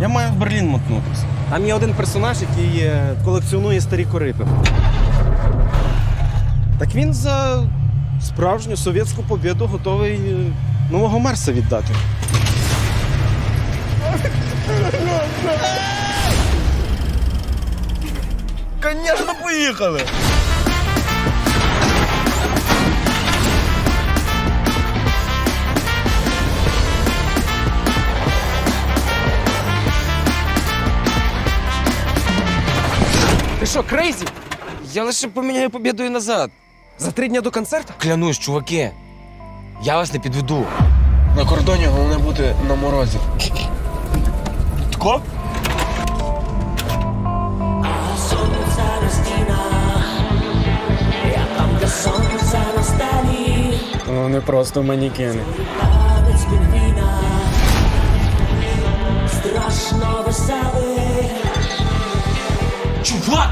Я маю в Берлін мотнутися. Там є один персонаж, який е, колекціонує старі корити. Так він за справжню совєтську побіду готовий е, нового Марса віддати. Звісно, поїхали! Ти що, крейзі? Я лише поміняю побідою назад. За три дня до концерту? Клянусь, чуваки. Я вас не підведу. На кордоні головне бути на морозі. Тако? Вони просто манікени.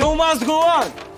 Show must go on!